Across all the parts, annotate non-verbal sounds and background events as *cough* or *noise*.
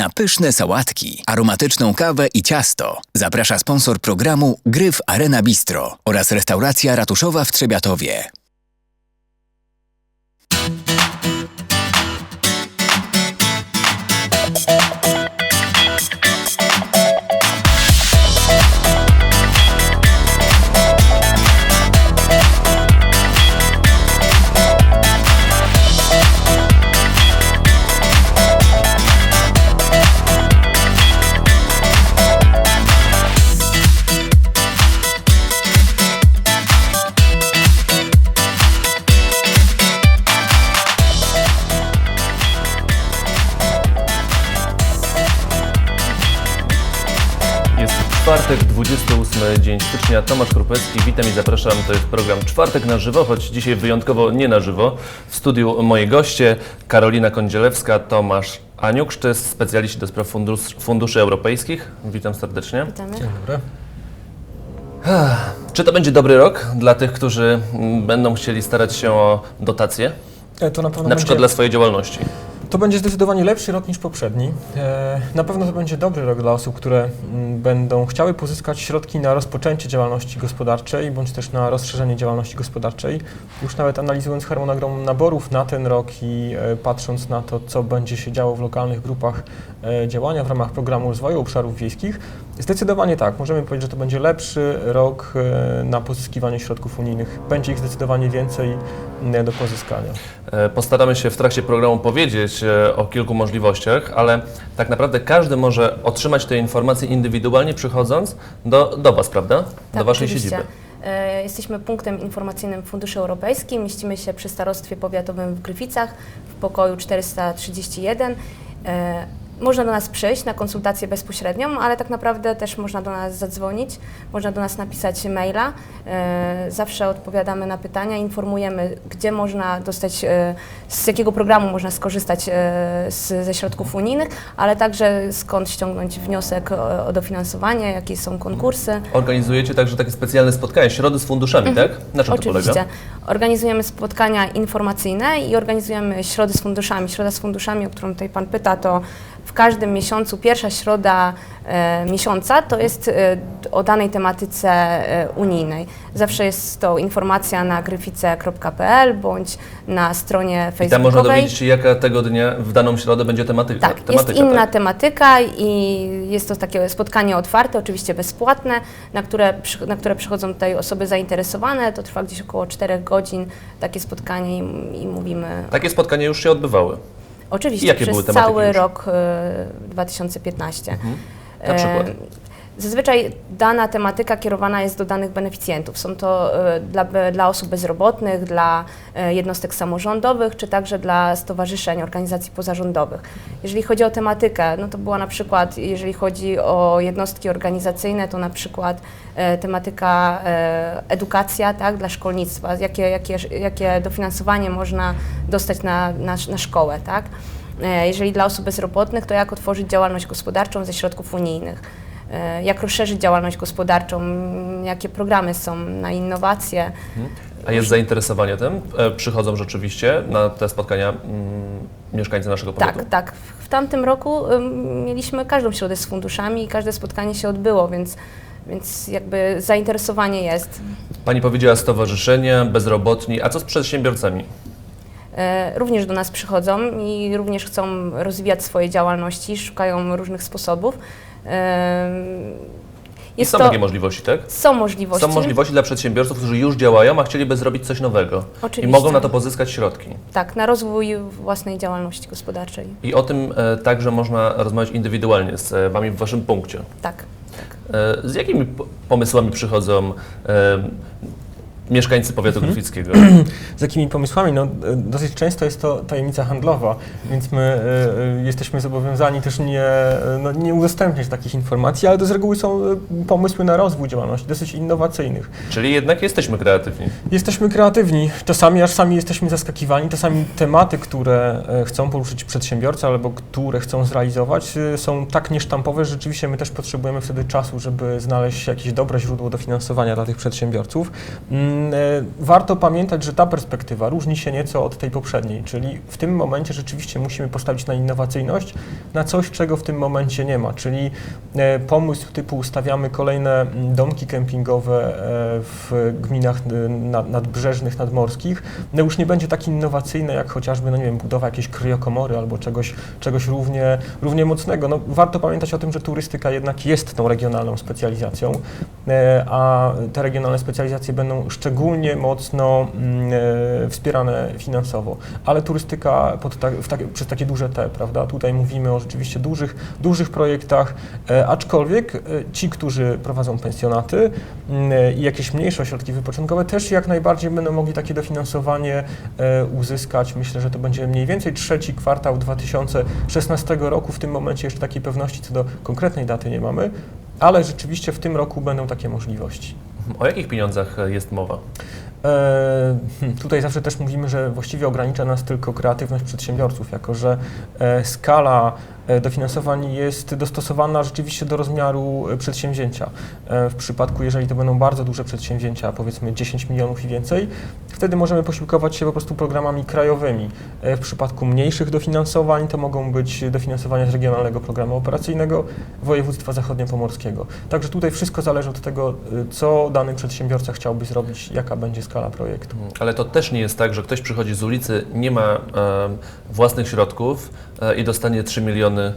Na pyszne sałatki, aromatyczną kawę i ciasto zaprasza sponsor programu Gryf Arena Bistro oraz restauracja ratuszowa w Trzebiatowie. 28 dzień stycznia. Tomasz Krupecki, witam i zapraszam. To jest program Czwartek na żywo, choć dzisiaj wyjątkowo nie na żywo. W studiu moi goście Karolina Kądzielewska, Tomasz Aniuk, to jest specjaliści do spraw fundus, funduszy europejskich. Witam serdecznie. Witamy. Czy to będzie dobry rok dla tych, którzy będą chcieli starać się o dotacje, E, To na pewno na będzie, przykład dla swojej działalności? To będzie zdecydowanie lepszy rok niż poprzedni. E, Na pewno to będzie dobry rok dla osób, które mm, będą chciały pozyskać środki na rozpoczęcie działalności gospodarczej bądź też na rozszerzenie działalności gospodarczej. Już nawet analizując harmonogram naborów na ten rok i e, patrząc na to, co będzie się działo w lokalnych grupach e, działania w ramach programu rozwoju obszarów wiejskich, zdecydowanie tak. Możemy powiedzieć, że to będzie lepszy rok e, na pozyskiwanie środków unijnych. Będzie ich zdecydowanie więcej mm, do pozyskania. E, Postaramy się w trakcie programu powiedzieć e, o kilku możliwościach, ale tak naprawdę każdy może otrzymać te informacje indywidualnie przychodząc do, do Was, prawda? do Tak, Waszej oczywiście. siedziby. Jesteśmy punktem informacyjnym Funduszy Europejskich. Mieścimy się przy Starostwie Powiatowym w Gryficach w pokoju 431. Można do nas przyjść na konsultację bezpośrednią, ale tak naprawdę też można do nas zadzwonić, można do nas napisać maila. E, Zawsze odpowiadamy na pytania, informujemy, gdzie można dostać, e, z jakiego programu można skorzystać e, z, ze środków unijnych, ale także skąd ściągnąć wniosek o, o dofinansowanie, jakie są konkursy. Organizujecie także takie specjalne spotkania, środy z funduszami, tak? Na czym to Mhm. Oczywiście. polega? Organizujemy spotkania informacyjne i organizujemy środy z funduszami. Środa z funduszami, o którą tutaj Pan pyta, to w każdym miesiącu, pierwsza środa e, miesiąca to jest e, o danej tematyce e, unijnej. Zawsze jest to informacja na gryfice.pl bądź na stronie I tam facebookowej. można dowiedzieć się, jaka tego dnia w daną środę będzie tematyka. Tak, jest tematyka, inna tak? tematyka i jest to takie spotkanie otwarte, oczywiście bezpłatne, na które, na które przychodzą tutaj osoby zainteresowane. To trwa gdzieś około 4 godzin takie spotkanie i, i mówimy. Takie spotkania już się odbywały. Oczywiście jakie przez były cały rok e, 2015. Na przykład? E, Zazwyczaj dana tematyka kierowana jest do danych beneficjentów. Są to e, dla, be- dla osób bezrobotnych, dla e, jednostek samorządowych, czy także dla stowarzyszeń, organizacji pozarządowych. Jeżeli chodzi o tematykę, no to była na przykład, jeżeli chodzi o jednostki organizacyjne, to na przykład e, tematyka e, edukacja tak, dla szkolnictwa, jakie, jakie, jakie dofinansowanie można dostać na, na, na szkołę. Tak? E, Jeżeli dla osób bezrobotnych, to jak otworzyć działalność gospodarczą ze środków unijnych. E, Jak rozszerzyć działalność gospodarczą, jakie programy są na innowacje. A jest zainteresowanie tym? E, Przychodzą rzeczywiście na te spotkania mm, mieszkańcy naszego powiatu? Tak, tak. W- tamtym roku mieliśmy każdą środę z funduszami i każde spotkanie się odbyło, więc, więc jakby zainteresowanie jest. Pani powiedziała stowarzyszenia, bezrobotni, a co z przedsiębiorcami? E, Również do nas przychodzą i również chcą rozwijać swoje działalności, szukają różnych sposobów. Em, I są takie możliwości, tak? Są możliwości. Są możliwości dla przedsiębiorców, którzy już działają, a chcieliby zrobić coś nowego. Oczywiście. I mogą na to pozyskać środki. Tak, na rozwój własnej działalności gospodarczej. I o tym e, także można rozmawiać indywidualnie z e, Wami w Waszym punkcie. Tak. E, z jakimi pomysłami przychodzą e, mieszkańcy powiatu Mhm. gryfickiego? *clears throat* Z jakimi pomysłami? No, e, dosyć często jest to tajemnica handlowa, więc my e, e, jesteśmy zobowiązani też nie, no, nie udostępniać takich informacji, ale to z reguły są pomysły na rozwój działalności, dosyć innowacyjnych. Czyli jednak jesteśmy kreatywni. Jesteśmy kreatywni, czasami aż sami jesteśmy zaskakiwani, czasami tematy, które chcą poruszyć przedsiębiorcy albo które chcą zrealizować są tak niesztampowe, że rzeczywiście my też potrzebujemy wtedy czasu, żeby znaleźć jakieś dobre źródło dofinansowania dla tych przedsiębiorców. E, warto pamiętać, że ta perspektywa różni się nieco od tej poprzedniej, czyli w tym momencie rzeczywiście musimy postawić na innowacyjność, na coś, czego w tym momencie nie ma, czyli e, pomysł typu ustawiamy kolejne domki kempingowe e, w gminach nad, nadbrzeżnych, nadmorskich, no już nie będzie tak innowacyjne jak chociażby, no nie wiem, budowa jakiejś kryokomory albo czegoś, czegoś równie, równie mocnego. No, warto pamiętać o tym, że turystyka jednak jest tą regionalną specjalizacją, a te regionalne specjalizacje będą szczególnie mocno mm, e, wspierane finansowo. Ale turystyka ta, tak, przez takie duże T, prawda? Tutaj mówimy o rzeczywiście dużych, dużych projektach, e, aczkolwiek e, ci, którzy prowadzą pensjonaty mm, i jakieś mniejsze ośrodki wypoczynkowe też jak najbardziej będą mogli takie dofinansowanie uzyskać. Myślę, że to będzie mniej więcej trzeci kwartał 2016 roku. W tym momencie jeszcze takiej pewności co do konkretnej daty nie mamy, ale rzeczywiście w tym roku będą takie możliwości. O jakich pieniądzach e, jest mowa? E, hmm, Tutaj zawsze też mówimy, że właściwie ogranicza nas tylko kreatywność przedsiębiorców, jako że e, skala e, dofinansowań jest dostosowana rzeczywiście do rozmiaru e, przedsięwzięcia. W przypadku, jeżeli to będą bardzo duże przedsięwzięcia, powiedzmy 10 milionów i więcej, wtedy możemy posiłkować się po prostu programami krajowymi. E, W przypadku mniejszych dofinansowań to mogą być dofinansowania z Regionalnego Programu Operacyjnego Województwa Zachodniopomorskiego. Także tutaj wszystko zależy od tego, e, co dany przedsiębiorca chciałby zrobić, jaka będzie skala projektu. Ale to też nie jest tak, że ktoś przychodzi z ulicy, nie ma e, własnych środków e, i dostanie 3 miliony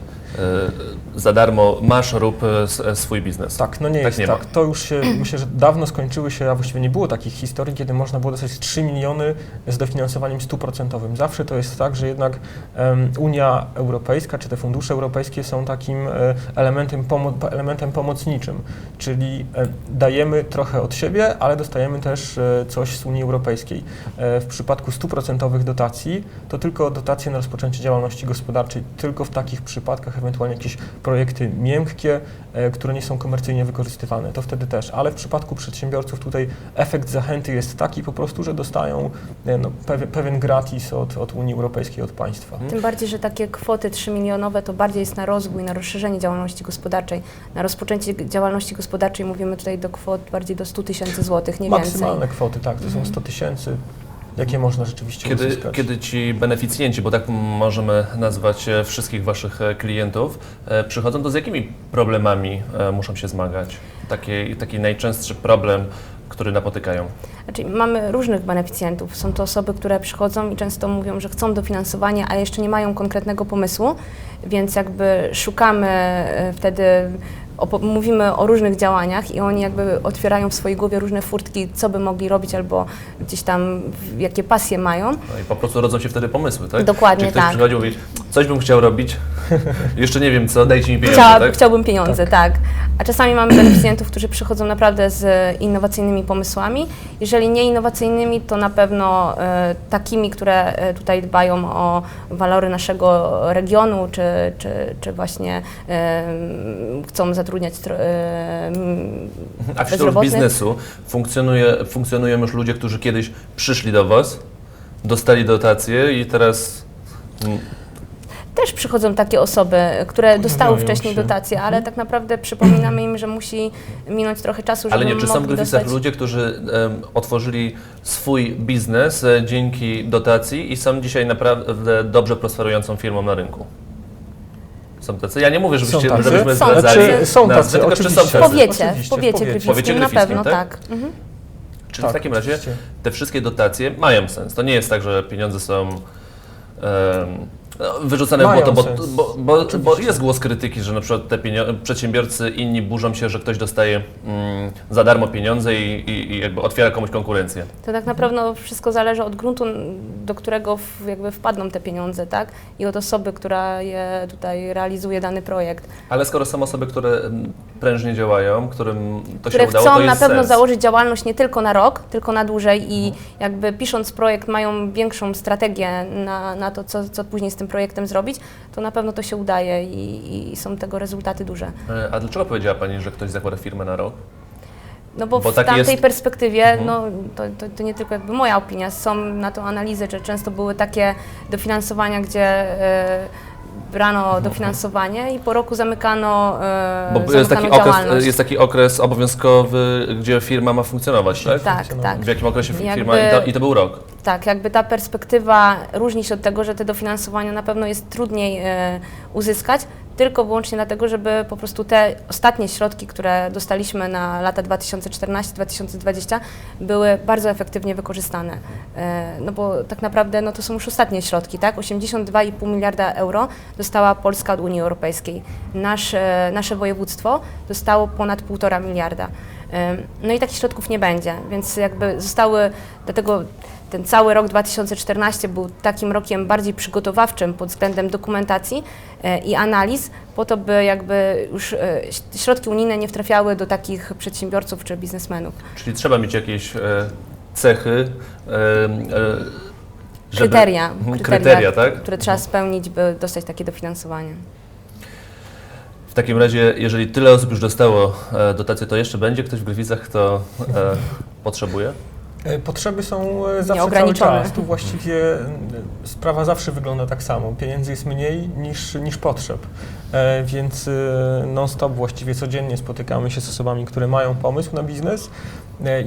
za darmo, masz, rób e, e, swój biznes. Tak, no nie Tak jest nie ma. tak. To już się, *clears throat* myślę, że dawno skończyły się, a właściwie nie było takich historii, kiedy można było dostać 3 miliony z dofinansowaniem stuprocentowym. Zawsze to jest tak, że jednak em, Unia Europejska czy te fundusze europejskie są takim e, elementem, pomo- elementem pomocniczym, czyli e, dajemy trochę od siebie, ale dostajemy też e, coś z Unii Europejskiej. E, w przypadku stuprocentowych dotacji to tylko dotacje na rozpoczęcie działalności gospodarczej, tylko w takich przypadkach ewentualnie jakieś projekty miękkie, e, które nie są komercyjnie wykorzystywane, to wtedy też. Ale w przypadku przedsiębiorców tutaj efekt zachęty jest taki po prostu, że dostają e, no, pewien, gratis od, od Unii Europejskiej, od państwa. Tym bardziej, że takie kwoty 3 milionowe to bardziej jest na rozwój, na rozszerzenie działalności gospodarczej. Na rozpoczęcie działalności gospodarczej mówimy tutaj do kwot bardziej do 100 tysięcy złotych, nie więcej. Maksymalne kwoty, tak, to są 100 tysięcy, jakie można rzeczywiście Kiedy, uzyskać. kiedy ci beneficjenci, bo tak możemy nazwać e, wszystkich waszych e, klientów, e, przychodzą, to z jakimi problemami muszą się zmagać? Taki, taki najczęstszy problem, który napotykają. Znaczy, mamy różnych beneficjentów. Są to osoby, które przychodzą i często mówią, że chcą dofinansowania, a jeszcze nie mają konkretnego pomysłu, więc jakby szukamy wtedy, mówimy o różnych działaniach i oni jakby otwierają w swojej głowie różne furtki, co by mogli robić albo gdzieś tam jakie pasje mają. No i po prostu rodzą się wtedy pomysły, tak? Dokładnie Czyli ktoś tak. i coś bym chciał robić, *laughs* jeszcze nie wiem co, dajcie mi pieniądze, Chciała, tak? Chciałbym pieniądze, tak. A czasami mamy beneficjentów, którzy przychodzą naprawdę z innowacyjnymi pomysłami. Jeżeli nie innowacyjnymi, to na pewno e, takimi, które e, tutaj dbają o walory naszego regionu, czy, czy, czy właśnie e, chcą zatrudniać tro- e, m, A wśród bezrobotnych. biznesu funkcjonuje, funkcjonują już ludzie, którzy kiedyś przyszli do Was, dostali dotacje i teraz mm, Też przychodzą takie osoby, które dostały wcześniej się. dotacje, ale tak naprawdę przypominamy im, że musi minąć trochę czasu, żeby Ale nie, czy są w dostać... ludzie, którzy em, otworzyli swój biznes e, dzięki dotacji i są dzisiaj naprawdę dobrze prosperującą firmą na rynku? Są tacy? Ja nie mówię, Są żebyście, tacy? żebyśmy Są. zdradzali Znaczy, są nazwy, tacy, tylko czy są oczywiście. W tacy? powiecie, w Oczywiście, w powiecie powiecie. gryfickim na gryfickim, pewno, tak? tak. Mhm. Czyli Tak, w takim razie oczywiście. te wszystkie dotacje mają sens. To nie jest tak, że pieniądze są em, no, wyrzucane w Mają błoto, bo, sens. bo, bo, bo Oczywiście. jest głos krytyki, że na przykład te pienio- przedsiębiorcy inni burzą się, że ktoś dostaje mm, za darmo pieniądze i, i, i jakby otwiera komuś konkurencję. To tak naprawdę wszystko zależy od gruntu, do którego w, jakby wpadną te pieniądze, tak? I od osoby, która je tutaj realizuje dany projekt. Ale skoro są osoby, które mm, prężnie działają, którym to które się udało, chcą to na jest pewno sens. założyć działalność nie tylko na rok, tylko na dłużej i jakby pisząc projekt mają większą strategię na, na to, co, co później z tym projektem zrobić, to na pewno to się udaje i, i są tego rezultaty duże. E, A dlaczego powiedziała Pani, że ktoś zakłada firmę na rok? No bo, Bo w taki tamtej jest- perspektywie, Mhm. no to, to, to nie tylko jakby moja opinia, są na to analizy, że często były takie dofinansowania, gdzie e, brano dofinansowanie i po roku zamykano, e, Bo jest zamykano taki, okres, działalność. jest taki okres obowiązkowy, gdzie firma ma funkcjonować, tak? tak, tak. W jakim okresie Jakby- firma... I to, I to był rok. Tak, jakby ta perspektywa różni się od tego, że te dofinansowania na pewno jest trudniej e, uzyskać, tylko wyłącznie dlatego, żeby po prostu te ostatnie środki, które dostaliśmy na lata 2014-2020 były bardzo efektywnie wykorzystane. E, no bo tak naprawdę no to są już ostatnie środki, tak? 82,5 miliarda euro dostała Polska od Unii Europejskiej. Nasz, e, nasze województwo dostało ponad 1,5 miliarda. No i takich środków nie będzie, więc jakby zostały, dlatego ten cały rok 2014 był takim rokiem bardziej przygotowawczym pod względem dokumentacji e, i analiz, po to, by jakby już e, środki unijne nie wtrafiały do takich przedsiębiorców czy biznesmenów. Czyli trzeba mieć jakieś e, cechy, żeby- Kryteria, Mhm, kryteria, tak? które trzeba spełnić, by dostać takie dofinansowanie. W takim razie, jeżeli tyle osób już dostało e, dotację, to jeszcze będzie ktoś w Gryficach, kto e, potrzebuje? E, Potrzeby są e, zawsze cały czas. Tu właściwie sprawa zawsze wygląda tak samo. Pieniędzy jest mniej niż, niż potrzeb. E, Więc non-stop właściwie codziennie spotykamy się z osobami, które mają pomysł na biznes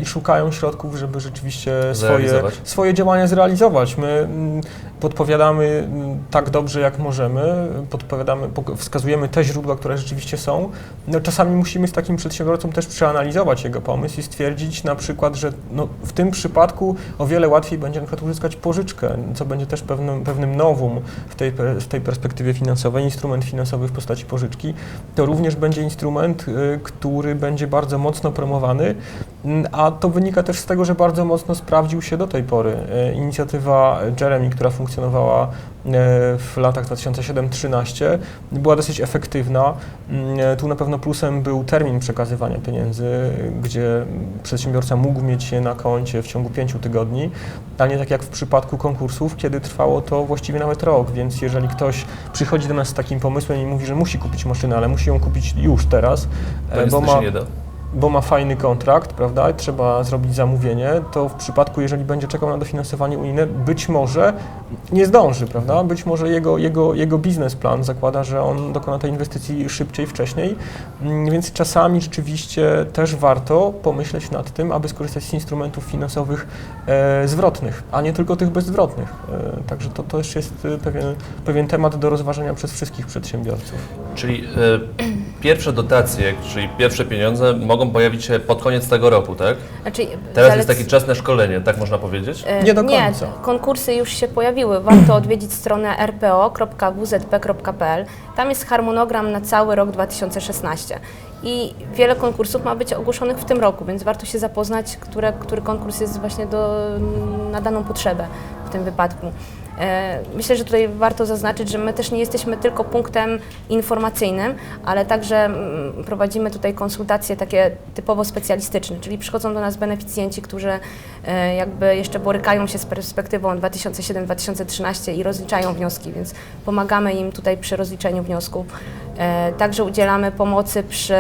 i szukają środków, żeby rzeczywiście swoje, Zrealizować. swoje działania zrealizować. My mm, podpowiadamy mm, tak dobrze, jak możemy, podpowiadamy, pok- wskazujemy te źródła, które rzeczywiście są. No, czasami musimy z takim przedsiębiorcą też przeanalizować jego pomysł i stwierdzić na przykład, że no, w tym przypadku o wiele łatwiej będzie na przykład uzyskać pożyczkę, co będzie też pewnym, pewnym nowum w tej, per- w tej perspektywie finansowej. Instrument finansowy w postaci pożyczki to również będzie instrument, y, który będzie bardzo mocno promowany, a to wynika też z tego, że bardzo mocno sprawdził się do tej pory. E, Inicjatywa Jeremy, która funkcjonowała e, w latach 2007-2013, była dosyć efektywna. Mm, e, Tu na pewno plusem był termin przekazywania pieniędzy, gdzie przedsiębiorca mógł mieć je na koncie w ciągu pięciu tygodni, a nie tak jak w przypadku konkursów, kiedy trwało to właściwie nawet rok. Więc jeżeli ktoś przychodzi do nas z takim pomysłem i mówi, że musi kupić maszynę, ale musi ją kupić już teraz, To e, bo ma fajny kontrakt, prawda, trzeba zrobić zamówienie, to w przypadku, jeżeli będzie czekał na dofinansowanie unijne, być może nie zdąży, prawda? Być może jego, jego, jego biznesplan zakłada, że on dokona tej inwestycji szybciej, wcześniej, Mm, więc czasami rzeczywiście też warto pomyśleć nad tym, aby skorzystać z instrumentów finansowych e, zwrotnych, a nie tylko tych bezzwrotnych. E, także to też jest e, pewien, pewien temat do rozważenia przez wszystkich przedsiębiorców. Czyli e, pierwsze dotacje, czyli pierwsze pieniądze mogą pojawić się pod koniec tego roku, tak? Znaczy, Teraz zalec- jest taki czas na szkolenie, tak można powiedzieć? E, Nie do Nie, końca. konkursy już się pojawiły. Warto odwiedzić stronę rpo.wzp.pl. Tam jest harmonogram na cały rok 2016. I wiele konkursów ma być ogłoszonych w tym roku, więc warto się zapoznać, które, który konkurs jest właśnie do, na daną potrzebę w tym wypadku. E, Myślę, że tutaj warto zaznaczyć, że my też nie jesteśmy tylko punktem informacyjnym, ale także mm, prowadzimy tutaj konsultacje takie typowo specjalistyczne, czyli przychodzą do nas beneficjenci, którzy e, jakby jeszcze borykają się z perspektywą 2007-2013 i rozliczają wnioski, więc pomagamy im tutaj przy rozliczeniu wniosków. E, Także udzielamy pomocy przy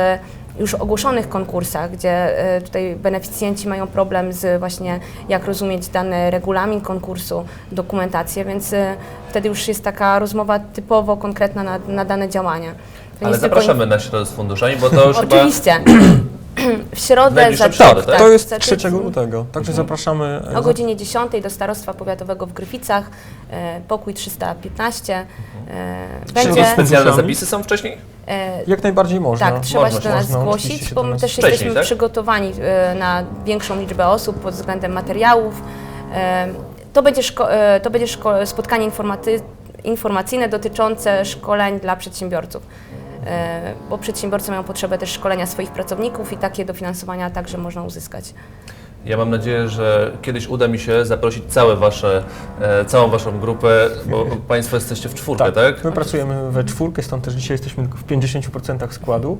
już ogłoszonych konkursach, gdzie e, tutaj beneficjenci mają problem z właśnie jak rozumieć dany regulamin konkursu, dokumentację, więc e, wtedy już jest taka rozmowa typowo konkretna na, na dane działania. To Ale tylko zapraszamy na środę z funduszami, bo to już *laughs* chyba... *clears throat* *clears throat* W środę Najbliższe za tak? To jest za 3 tydzień. lutego, także zapraszamy. e, O godzinie 10 do Starostwa Powiatowego w Gryficach, e, pokój 315. E, Czy będzie, jakieś specjalne zapisy są wcześniej? e, Jak najbardziej można. tak, trzeba Można, się do nas można, zgłosić, bo do my nas też wcześniej, jesteśmy tak? przygotowani e, na większą liczbę osób pod względem materiałów. E, To będzie, szko- e, to będzie szko- spotkanie informaty- informacyjne dotyczące szkoleń dla przedsiębiorców. Bo przedsiębiorcy mają potrzebę też szkolenia swoich pracowników i takie dofinansowania także można uzyskać. Ja mam nadzieję, że kiedyś uda mi się zaprosić całe wasze, e, całą Waszą grupę, bo Państwo jesteście w czwórkę, tak? My pracujemy we czwórkę, stąd też dzisiaj jesteśmy tylko w 50% składu,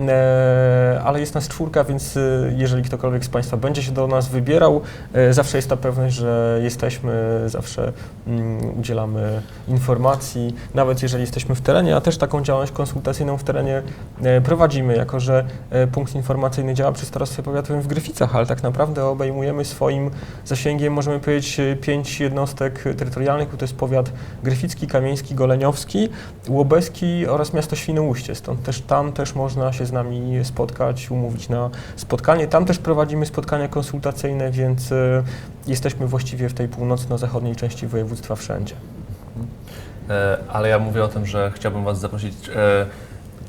e, ale jest nas czwórka, więc e, jeżeli ktokolwiek z Państwa będzie się do nas wybierał, e, zawsze jest ta pewność, że jesteśmy, zawsze mm, udzielamy informacji, nawet jeżeli jesteśmy w terenie, a też taką działalność konsultacyjną w terenie e, prowadzimy, jako że e, punkt informacyjny działa przy Starostwie Powiatowym w Gryficach, ale tak naprawdę obejmujemy swoim zasięgiem, możemy powiedzieć, e, pięć jednostek terytorialnych, to jest powiat gryficki, kamieński, goleniowski, łobeski oraz miasto Świnoujście. Stąd też tam też można się z nami spotkać, umówić na spotkanie. Tam też prowadzimy spotkania konsultacyjne, więc e, jesteśmy właściwie w tej północno-zachodniej części województwa wszędzie. E, ale ja mówię o tym, że chciałbym Was zaprosić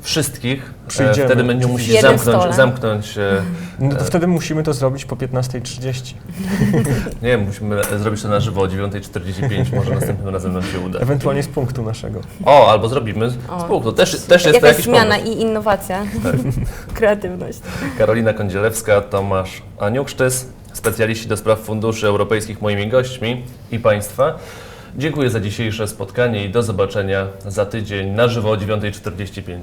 wszystkich. E, Przyjdziemy. wtedy będziemy musieli zamknąć, stole. zamknąć e, No to wtedy musimy to zrobić po 15.30. *laughs* nie wiem, musimy zrobić to na żywo o 9.45, może następnym razem nam się uda. Ewentualnie z punktu naszego. O, albo zrobimy z O. punktu. Też, też jest to Jakaś jakiś zmiana pomysł. i innowacja, *laughs* kreatywność. Karolina Kądzielewska, Tomasz Aniuksztys, specjaliści do spraw funduszy europejskich moimi gośćmi i Państwa. Dziękuję za dzisiejsze spotkanie i do zobaczenia za tydzień na żywo o 9.45.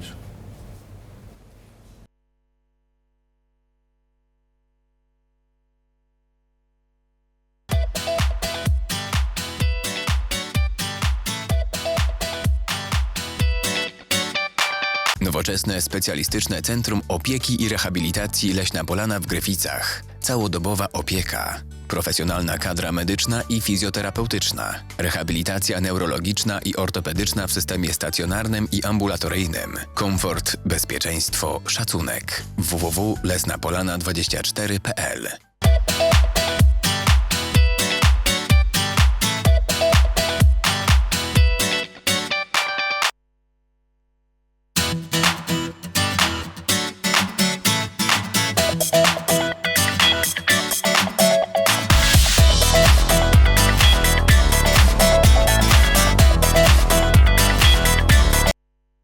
Nowoczesne specjalistyczne Centrum Opieki i Rehabilitacji Leśna Polana w Gryficach. Całodobowa opieka. Profesjonalna kadra medyczna i fizjoterapeutyczna. Rehabilitacja neurologiczna i ortopedyczna w systemie stacjonarnym i ambulatoryjnym. Komfort, bezpieczeństwo, szacunek. www.lesnapolana24.pl